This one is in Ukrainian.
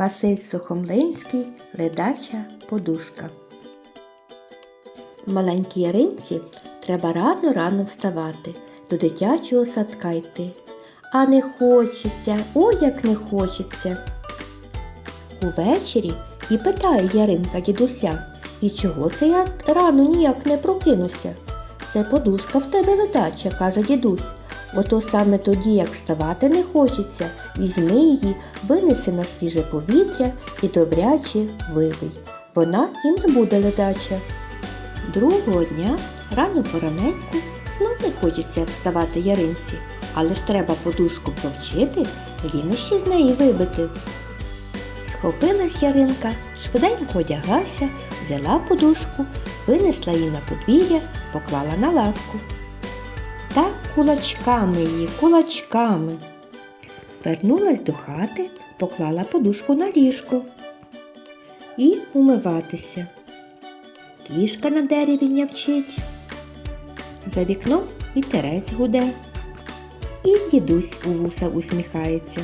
Василь Сухомлинський, ледача подушка. Маленькій Яринці треба рано-рано вставати, до дитячого садка йти. А не хочеться, ой, як не хочеться. Увечері і питає Яринка дідуся, і чого це я рано ніяк не прокинуся? Це подушка в тебе ледача, каже дідусь. Ото саме тоді, як вставати не хочеться, візьми її, винеси на свіже повітря і добряче вибий. Вона і не буде ледача. Другого дня, рано пораненьку, знов не хочеться вставати яринці, але ж треба подушку провчити, лінощі з неї вибити. Схопилась Яринка, швиденько одяглася, взяла подушку, винесла її на подвір'я, поклала на лавку. Так кулачками її, кулачками. Вернулась до хати, поклала подушку на ліжко і умиватися. Кішка на дереві нявчить. За вікном вітерець гуде. І дідусь у вуса усміхається.